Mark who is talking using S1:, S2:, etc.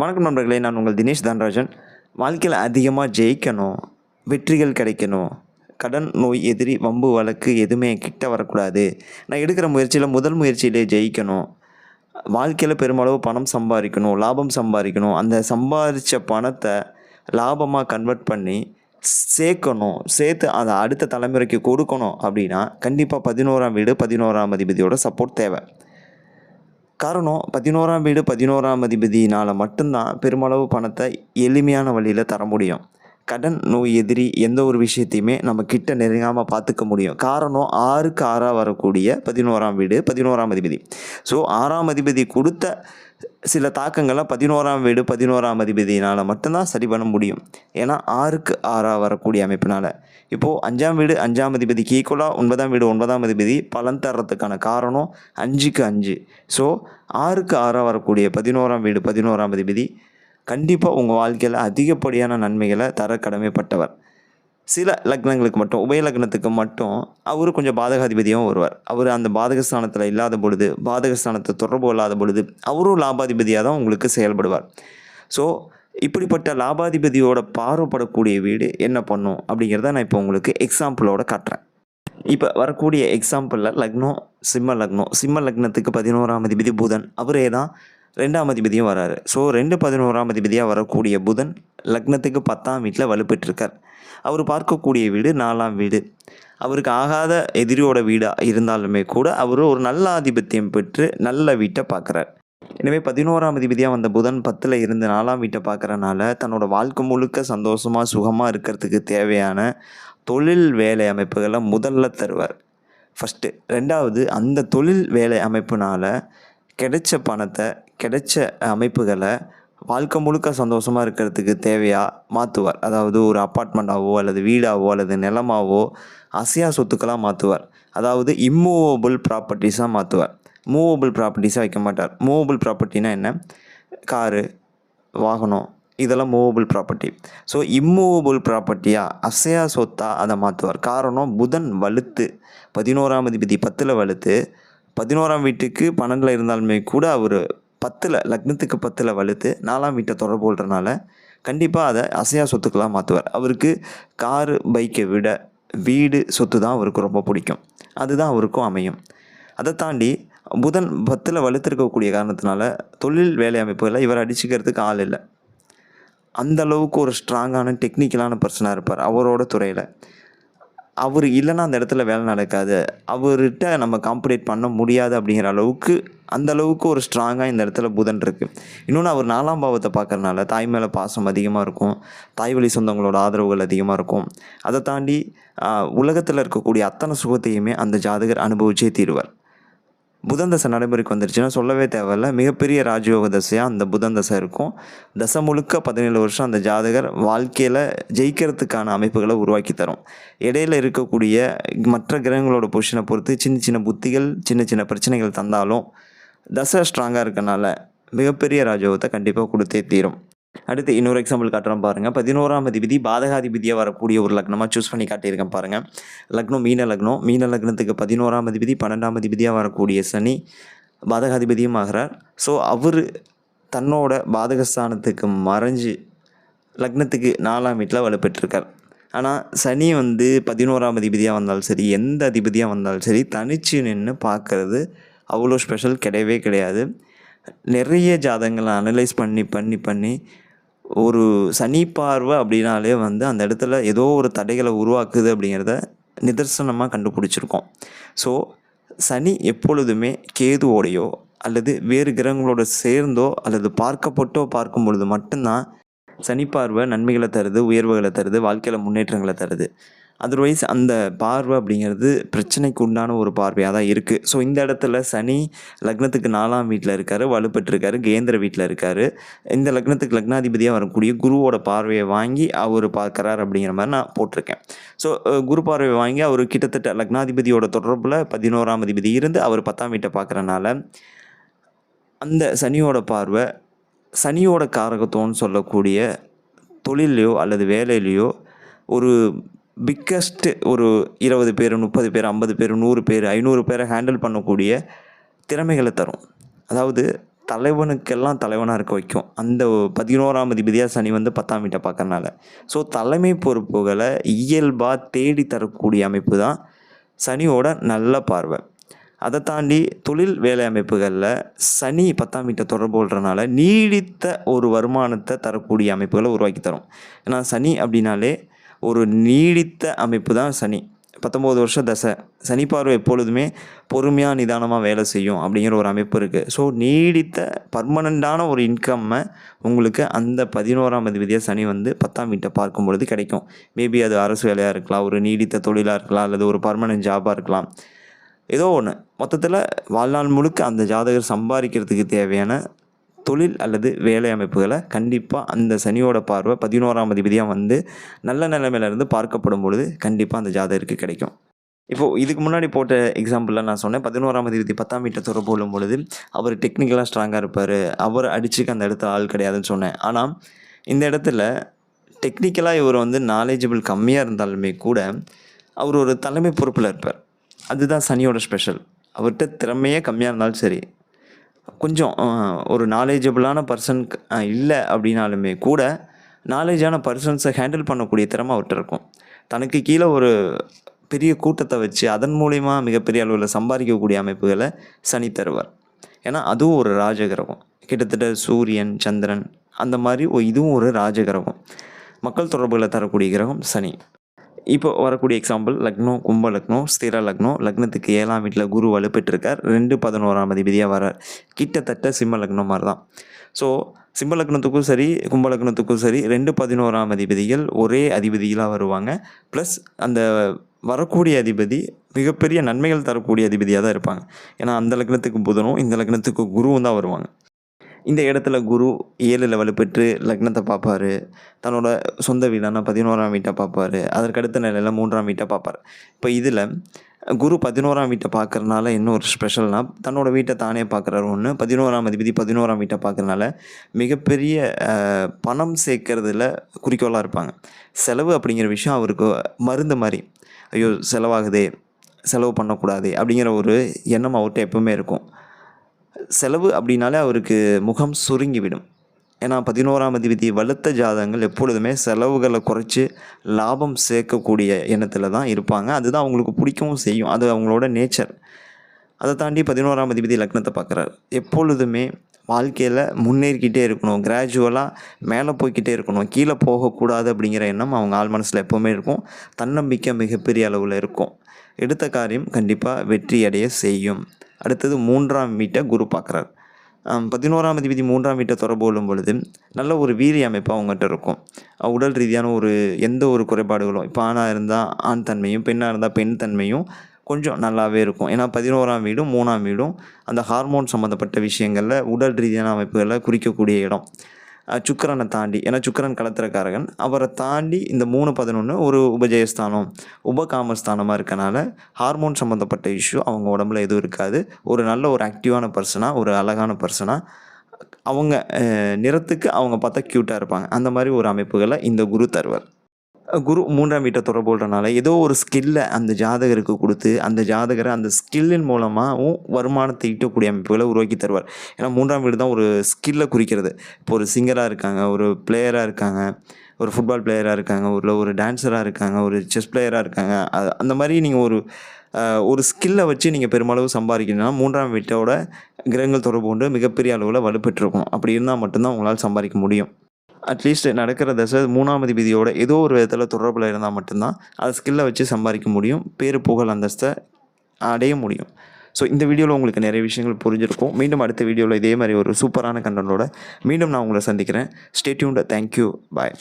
S1: வணக்கம் நண்பர்களே நான் உங்கள் தினேஷ் தன்ராஜன். வாழ்க்கையில் அதிகமாக ஜெயிக்கணும் வெற்றிகள் கிடைக்கணும் கடன் நோய் எதிரி வம்பு வழக்கு எதுவுமே கிட்ட வரக்கூடாது. நான் எடுக்கிற முயற்சியில் முதல் முயற்சியிலே ஜெயிக்கணும். வாழ்க்கையில் பெருமளவு பணம் சம்பாதிக்கணும் லாபம் சம்பாதிக்கணும். அந்த சம்பாதிச்ச பணத்தை லாபமாக கன்வெர்ட் பண்ணி சேர்க்கணும். சேர்த்து அதை அடுத்த தலைமுறைக்கு கொடுக்கணும் அப்படின்னா கண்டிப்பாக பதினோராம் வீடு பதினோராம் அதிபதியோட சப்போர்ட் தேவை. காரணம் பதினோராம் வீடு பதினோராம் அதிபதியினால் மட்டும்தான் பெருமளவு பணத்தை எளிமையான வழியில் தர முடியும். கடன் நோய் எதிரி எந்த ஒரு விஷயத்தையுமே நம்ம கிட்ட நெருங்காமல் பார்த்துக்க முடியும். காரணம் ஆறுக்கு ஆறாக வரக்கூடிய பதினோராம் வீடு பதினோராம் அதிபதி. ஸோ ஆறாம் அதிபதி கொடுத்த சில தாக்கங்களை பதினோராம் வீடு பதினோராம் அதிபதியினால் மட்டும்தான் சரி பண்ண முடியும். ஏன்னா ஆறுக்கு ஆறாக வரக்கூடிய அமைப்பினால். இப்போது அஞ்சாம் வீடு அஞ்சாம் அதிபதிக்கு ஈக்குவலாக ஒன்பதாம் வீடு ஒன்பதாம் அதிபதி பலன் தர்றதுக்கான காரணம் அஞ்சுக்கு அஞ்சு. ஸோ ஆறுக்கு ஆறாக வரக்கூடிய பதினோராம் வீடு பதினோராம் அதிபதி கண்டிப்பாக உங்கள் வாழ்க்கையில் அதிகப்படியான நன்மைகளை தர கடமைப்பட்டவர். சில லக்னங்களுக்கு மட்டும் உபய லக்னத்துக்கு மட்டும் அவர் கொஞ்சம் பாதகாதிபதியாகவும் வருவார். அவர் அந்த பாதகஸ்தானத்தில் இல்லாத பொழுது பாதகஸ்தானத்தை தொடர்பு இல்லாத பொழுது அவரும் லாபாதிபதியாக தான் உங்களுக்கு செயல்படுவார். ஸோ இப்படிப்பட்ட லாபாதிபதியோட பார்வைப்படக்கூடிய வீடு என்ன பண்ணும் அப்படிங்கிறத நான் இப்போ உங்களுக்கு எக்ஸாம்பிளோட காட்டுறேன். இப்போ வரக்கூடிய எக்ஸாம்பிளில் லக்னம் சிம்ம லக்னம் சிம்ம லக்னத்துக்கு பதினோராம் அதிபதி புதன் அவரே தான் ரெண்டாம் அதிபதியும் வராரு. ஸோ ரெண்டு பதினோராம் அதிபதியாக வரக்கூடிய புதன் லக்னத்துக்கு பத்தாம் வீட்டில் வலுப்பெற்றிருக்கார். அவர் பார்க்கக்கூடிய வீடு நாலாம் வீடு. அவருக்கு ஆகாத எதிரியோட வீடாக இருந்தாலுமே கூட அவர் ஒரு நல்ல ஆதிபத்தியம் பெற்று நல்ல வீட்டை பார்க்குறார். எனவே பதினோராம் அதிபதியாக வந்த புதன் பத்தில் இருந்து நாலாம் வீட்டை பார்க்குறனால தன்னோட வாழ்க்கை முழுக்க சந்தோஷமாக சுகமாக இருக்கிறதுக்கு தேவையான தொழில் வேலை அமைப்புகளை முதல்ல தருவார். ஃபஸ்ட்டு ரெண்டாவது அந்த தொழில் வேலை அமைப்புனால் கிடைச்ச பணத்தை கிடைச்ச அமைப்புகளை வாழ்க்கை முழுக்க சந்தோஷமாக இருக்கிறதுக்கு தேவையாக மாற்றுவார் அதாவது ஒரு அப்பார்ட்மெண்ட்டாவோ அல்லது வீடாவோ அல்லது நிலமாவோ அசையா சொத்துக்களாக மாற்றுவார் அதாவது இம்மூவபிள் ப்ராப்பர்ட்டிஸாக மாற்றுவார் மூவபிள் ப்ராப்பர்ட்டிஸாக வைக்க மாட்டார். மூவபிள் ப்ராப்பர்ட்டினா என்ன? காரு வாகனம் இதெல்லாம் மூவபிள் ப்ராப்பர்ட்டி ஸோ இம்மூவபிள் ப்ராப்பர்ட்டியாக அசையா சொத்தாக அதை மாற்றுவார் காரணம் புதன் வலுத்து. பதினோராம் அதிபதி பத்தில் வலுத்து. பதினோராம் வீட்டுக்கு பன்னெண்டில் இருந்தாலுமே கூட அவர் பத்தில் லக்னத்துக்கு பத்தில் வலுத்து நாலாம் வீட்டை தொடர்பு கொள்றனால கண்டிப்பாக அதை அசையா சொத்துக்களாக மாற்றுவார் அவருக்கு காரு பைக்கை விட வீடு சொத்து தான் அவருக்கு ரொம்ப பிடிக்கும். அதுதான் அவருக்கும் அமையும். அதை தாண்டி புதன் பத்தில் வலுத்திருக்கக்கூடிய காரணத்தினால தொழில் வேலை அமைப்புகளை இவர் அடிச்சுக்கிறதுக்கு ஆள் இல்லை. அந்த அளவுக்கு ஒரு ஸ்ட்ராங்கான டெக்னிக்கலான பர்சனாக இருப்பார் அவரோட துறையில். அவர் இல்லைன்னா அந்த இடத்துல வேலை நடக்காது. அவர்கிட்ட நம்ம காம்படேட் பண்ண முடியாது அப்படிங்கிற அளவுக்கு அந்த அளவுக்கு ஒரு ஸ்ட்ராங்காக இந்த இடத்துல புதன் இருக்குது இன்னொன்று அவர் நாலாம் பாவத்தை பார்க்குறனால தாய் மேலே பாசம் அதிகமாக இருக்கும். தாய் வழி சொந்தங்களோட ஆதரவுகள் அதிகமாக இருக்கும். அதை தாண்டி உலகத்தில் இருக்கக்கூடிய அத்தனை சுகத்தையுமே அந்த ஜாதகர் அனுபவிச்சே தீருவார். புதன் தசை நடைமுறைக்கு வந்துருச்சுன்னா சொல்லவே தேவையில்ல. மிகப்பெரிய ராஜயோக தசையாக அந்த புதன் தசை இருக்கும். தசை முழுக்க பதினேழு வருஷம் அந்த ஜாதகர் வாழ்க்கையில் ஜெயிக்கிறதுக்கான அமைப்புகளை உருவாக்கி தரும். இடையில இருக்கக்கூடிய மற்ற கிரகங்களோட பொசிஷனை பொறுத்து சின்ன சின்ன புத்திகள் சின்ன சின்ன பிரச்சனைகள் தந்தாலும் தசை ஸ்ட்ராங்காக இருக்கனால மிகப்பெரிய ராஜயோகத்தை கண்டிப்பாக கொடுத்தே தீரும். அடுத்து இன்னொரு எக்ஸாம்பிள் காட்டுறோம் பாருங்கள் பதினோராம் அதிபதி பாதகாதிபதியாக வரக்கூடிய ஒரு லக்னமாக சூஸ் பண்ணி காட்டியிருக்கேன் பாருங்கள் லக்னம் மீன லக்னம். மீன லக்னத்துக்கு பதினோராம் அதிபதி பன்னெண்டாம் அதிபதியாக வரக்கூடிய சனி பாதகாதிபதியும் ஆகிறார். ஸோ அவர் தன்னோட பாதகஸ்தானத்துக்கு மறைஞ்சு லக்னத்துக்கு நாலாம் வீட்டில் வலுப்பெற்றிருக்கார். ஆனால் சனி வந்து பதினோராம் அதிபதியாக வந்தாலும் சரி எந்த அதிபதியாக வந்தாலும் சரி தனிச்சு நின்று பார்க்கறது அவ்வளோ ஸ்பெஷல் கிடையவே கிடையாது. நிறைய ஜாதகங்களை அனலைஸ் பண்ணி பண்ணி பண்ணி ஒரு சனி பார்வை அப்படின்னாலே வந்து அந்த இடத்துல ஏதோ ஒரு தடைகளை உருவாக்குது அப்படிங்கிறத நிதர்சனமாக கண்டுபிடிச்சிருக்கோம். ஸோ சனி எப்பொழுதுமே கேதுவோடையோ அல்லது வேறு கிரகங்களோட சேர்ந்தோ அல்லது பார்க்கப்பட்டோ பார்க்கும் பொழுது மட்டும்தான் சனி பார்வை நன்மைகளை தருது உயர்வுகளை தருது வாழ்க்கையில் முன்னேற்றங்களை தருது. அதர்வைஸ் அந்த பார்வை அப்படிங்கிறது பிரச்சனைக்கு உண்டான ஒரு பார்வையாக தான் இருக்குது ஸோ இந்த இடத்துல சனி லக்னத்துக்கு நாலாம் வீட்டில் இருக்கார் வலுப்பெற்றிருக்காரு கேந்திர வீட்டில் இருக்கார். இந்த லக்னத்துக்கு லக்னாதிபதியாக வரக்கூடிய குருவோட பார்வையை வாங்கி அவர் பார்க்குறார் அப்படிங்கிற மாதிரி நான் போட்டிருக்கேன். ஸோ குரு பார்வையை வாங்கி அவர் கிட்டத்தட்ட லக்னாதிபதியோட தொடர்பில் பதினோராம் அதிபதி இருந்து அவர் பத்தாம் வீட்டை பார்க்குறனால அந்த சனியோட பார்வை சனியோட காரகத்துவம்னு சொல்லக்கூடிய தொழிலையோ அல்லது வேலையிலையோ ஒரு பிக்கஸ்ட்டு ஒரு இருபது பேர் முப்பது பேர் ஐம்பது பேர் நூறு பேர் ஐநூறு பேரை ஹேண்டில் பண்ணக்கூடிய திறமைகளை தரும். அதாவது தலைவனுக்கெல்லாம் தலைவனாக இருக்க வைக்கும். அந்த பதினோராம் அதிபதியாக சனி வந்து பத்தாம் வீட்டை பார்க்கறனால. ஸோ தலைமை பொறுப்புகளை இயல்பாக தேடி தரக்கூடிய அமைப்பு தான் சனியோட நல்ல பார்வை. அதை தாண்டி தொழில் வேலை அமைப்புகளில் சனி பத்தாம் வீட்டை தொடர்பு கொள்றனால நீடித்த ஒரு வருமானத்தை தரக்கூடிய அமைப்புகளை உருவாக்கி தரும். ஏன்னா சனி அப்படின்னாலே ஒரு நீடித்த அமைப்பு தான் சனி. பத்தொம்போது வருஷம் தசை. சனி பார்வை எப்பொழுதுமே பொறுமையாக நிதானமாக வேலை செய்யும் அப்படிங்கிற ஒரு அமைப்பு இருக்குது ஸோ நீடித்த பர்மனண்ட்டான ஒரு இன்கம்மை உங்களுக்கு அந்த பதினோராம் அதிபதியாக சனி வந்து பத்தாம் வீட்டை பார்க்கும் பொழுது கிடைக்கும். மேபி அது அரசு வேலையாக இருக்கலாம் ஒரு நீடித்த தொழிலாக இருக்கலாம் அல்லது ஒரு பர்மனன்ட் ஜாபாக இருக்கலாம். ஏதோ ஒன்று மொத்தத்தில் வாழ்நாள் முழுக்க அந்த ஜாதகர் சம்பாதிக்கிறதுக்கு தேவையான தொழில் அல்லது வேலை அமைப்புகளை கண்டிப்பாக அந்த சனியோட பார்வை பதினோராம் அதிபதியாக வந்து நல்ல நிலைமையிலேருந்து பார்க்கப்படும் பொழுது கண்டிப்பாக அந்த ஜாதகருக்கு கிடைக்கும். இப்போது இதுக்கு முன்னாடி போட்ட எக்ஸாம்பிளில் நான் சொன்னேன் பதினோராம் தேதி பத்தாம் வீட்டை தொடர்பு கொள்ளும் பொழுது அவர் டெக்னிக்கலாக ஸ்ட்ராங்காக இருப்பார். அவர் அடிச்சுக்கு அந்த இடத்துல ஆள் கிடையாதுன்னு சொன்னேன். ஆனால் இந்த இடத்துல டெக்னிக்கலாக இவர் வந்து நாலேஜபிள் கம்மியாக இருந்தாலுமே கூட அவர் ஒரு தலைமை பொறுப்பில் இருப்பார். அதுதான் சனியோட ஸ்பெஷல் அவர்கிட்ட திறமையே கம்மியாக இருந்தாலும் சரி கொஞ்சம் ஒரு நாலேஜபிளான பர்சன் இல்லை அப்படின்னாலுமே கூட நாலேஜான பர்சன்ஸை ஹேண்டில் பண்ணக்கூடிய திறமை அவர்கிட்ட இருக்கும். தனக்கு கீழே ஒரு பெரிய கூட்டத்தை வச்சு அதன் மூலிமா மிகப்பெரிய அளவில் சம்பாதிக்கக்கூடிய அமைப்புகளை சனி தருவார். ஏன்னா அதுவும் ஒரு ராஜகிரகம். கிட்டத்தட்ட சூரியன் சந்திரன் அந்த மாதிரி இதுவும் ஒரு ராஜகிரகம். மக்கள் தொடர்புகளை தரக்கூடிய கிரகம் சனி. இப்போ வரக்கூடிய எக்ஸாம்பிள் லக்னோ கும்ப லக்னோ ஸ்திர லக்னோ லக்னத்துக்கு ஏழாம் வீட்டில் குரு வலுப்பெற்றிருக்கார். ரெண்டு பதினோராம் அதிபதியாக வரார் கிட்டத்தட்ட சிம்ம லக்னம் மாதிரி தான் ஸோ சிம்ம லக்னத்துக்கும் சரி கும்ப லக்னத்துக்கும் சரி ரெண்டு பதினோராம் அதிபதிகள் ஒரே அதிபதிகளாக வருவாங்க. ப்ளஸ் அந்த வரக்கூடிய அதிபதி மிகப்பெரிய நன்மைகள் தரக்கூடிய அதிபதியாக தான் இருப்பாங்க. ஏன்னா அந்த லக்னத்துக்கு புதனும் இந்த லக்னத்துக்கு குருவும் தான் வருவாங்க. இந்த இடத்துல குரு ஏழில் பெற்று லக்னத்தை பார்ப்பாரு. தன்னோட சொந்த வீடான பதினோராம் வீட்டை பார்ப்பார். அதற்கடுத்த நிலையில் மூன்றாம் வீட்டை பார்ப்பார். இப்போ இதில் குரு பதினோராம் வீட்டை பார்க்குறனால என்ன ஒரு ஸ்பெஷல்னால் தன்னோட வீட்டை தானே பார்க்குறாரு ஒன்று பதினோராம் அதிபதி பதினோராம் வீட்டை பார்க்கறனால மிகப்பெரிய பணம் சேர்க்கறதுல குறிக்கோளாக இருப்பாங்க. செலவு அப்படிங்கிற விஷயம் அவருக்கு மருந்து மாதிரி. ஐயோ செலவாகுதே செலவு பண்ணக்கூடாது அப்படிங்கிற ஒரு எண்ணம் அவர்கிட்ட எப்பவுமே இருக்கும். செலவு அப்படின்னாலே அவருக்கு முகம் சுருங்கிவிடும். ஏன்னா பதினோராம் அதிபதி வலுத்த ஜாதகங்கள் எப்பொழுதுமே செலவுகளை குறைச்சி லாபம் சேர்க்கக்கூடிய எண்ணத்தில் தான் இருப்பாங்க. அதுதான் அவங்களுக்கு பிடிக்கவும் செய்யும். அது அவங்களோட நேச்சர் அதை தாண்டி பதினோராம் அதிபதி லக்னத்தை பார்க்குறாரு. எப்பொழுதுமே வாழ்க்கையில் முன்னேறிக்கிட்டே இருக்கணும். கிராஜுவலாக மேலே போய்கிட்டே இருக்கணும். கீழே போகக்கூடாது அப்படிங்கிற எண்ணம் அவங்க ஆள் மனசில் எப்போவுமே இருக்கும். தன்னம்பிக்கை மிகப்பெரிய அளவில் இருக்கும். எடுத்த காரியம் கண்டிப்பாக வெற்றி அடைய செய்யும். அடுத்தது மூன்றாம் வீட்டை குரு பார்க்குறார். பதினோராம் அதிபதி மூன்றாம் வீட்டை தொடர்பு கொள்ளும் பொழுது நல்ல ஒரு வீரிய அமைப்பு அவங்ககிட்ட இருக்கும். உடல் ரீதியான ஒரு எந்த ஒரு குறைபாடுகளும் இப்போ ஆணாக இருந்தால் ஆண் தன்மையும் பெண்ணாக இருந்தால் பெண் தன்மையும் கொஞ்சம் நல்லாவே இருக்கும். ஏன்னா பதினோராம் வீடும் மூணாம் வீடும் அந்த ஹார்மோன் சம்மந்தப்பட்ட விஷயங்களில் உடல் ரீதியான அமைப்புகளை குறிக்கக்கூடிய இடம். சுக்கரனை தாண்டி ஏன்னா சுக்கரன் கலத்திரக்காரகன் அவரை தாண்டி இந்த மூணு பதினொன்று ஒரு உபஜயஸ்தானம் உபகாமஸ்தானமாக இருக்கனால ஹார்மோன் சம்மந்தப்பட்ட இஷ்யூ அவங்க உடம்புல எதுவும் இருக்காது. ஒரு நல்ல ஒரு ஆக்டிவான பர்சனாக ஒரு அழகான பர்சனாக அவங்க நிறத்துக்கு அவங்க பார்த்தா க்யூட்டாக இருப்பாங்க. அந்த மாதிரி ஒரு அமைப்புகளை இந்த குரு தருவார். குரு மூன்றாம் வீட்டை தொடர்பு கொள்றனால ஏதோ ஒரு ஸ்கில்லை அந்த ஜாதகருக்கு கொடுத்து அந்த ஜாதகரை அந்த ஸ்கில்லின் மூலமாகவும் வருமானத்தை ஈட்டக்கூடிய அமைப்புகளை உருவாக்கி தருவார். ஏன்னா மூன்றாம் வீடு தான் ஒரு ஸ்கில்லை குறிக்கிறது. இப்போ ஒரு சிங்கராக இருக்காங்க ஒரு பிளேயராக இருக்காங்க ஒரு ஃபுட்பால் பிளேயராக இருக்காங்க ஒரு ஒரு டான்ஸராக இருக்காங்க ஒரு செஸ் பிளேயராக இருக்காங்க. அந்த மாதிரி நீங்கள் ஒரு ஒரு ஸ்கில்லை வச்சு நீங்கள் பெருமளவு சம்பாதிக்கணும்னா மூன்றாம் வீட்டோட கிரகங்கள் தொடர்பு கொண்டு மிகப்பெரிய அளவில் வலுப்பெற்றிருக்கும் அப்படி இருந்தால் மட்டும்தான் உங்களால் சம்பாதிக்க முடியும். அட்லீஸ்ட் நடக்கிற தசை மூணாம் அதிபதியோட ஏதோ ஒரு விதத்தில் தொடர்பில் இருந்தால் மட்டும்தான் அதை ஸ்கில்லை வச்சு சம்பாதிக்க முடியும் பேரு புகழ் அந்தஸ்தை அடைய முடியும். ஸோ இந்த வீடியோவில் உங்களுக்கு நிறைய விஷயங்கள் புரிஞ்சிருக்கும். மீண்டும் அடுத்த வீடியோவில் இதே மாதிரி ஒரு சூப்பரான கண்டனோட மீண்டும் நான் உங்களை சந்திக்கிறேன். Stay tuned thank you bye